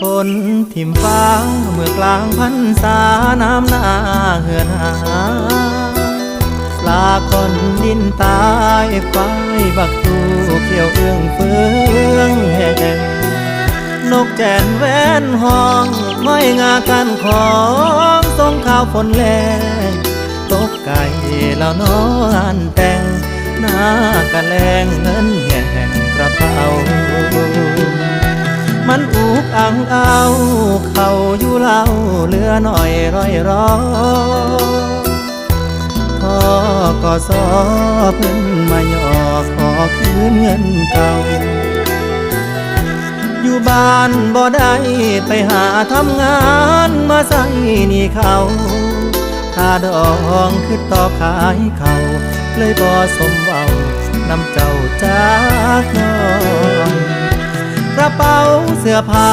ฝนทิมฟ้าเมื่อกลางพันษาน้ำหน้าเหือนหาปลาคนดินตายไฟบักตูเขียวเอื้องเฟืองแห่งนกแจ่นแว่นห้องห้อยงากันของส่งข่าวฝนแรงตกไก่แล้วนอนแต่งหน้ากะแลงเงินแห่ง กอังเอาเขาอยู่เล่าเหลือหน่อยร้อยรอพ่อก็สอเพิ่นมาหยอกขอคืนเงินเก่า อยู่บ้านบ่ได้ไปหาทำงานมาใส่หนี่เขาค่าดองคือต่อขายเขา เลยบ่สมเว้านำเจ้าจากน้ เป๋าเสื้อผ้า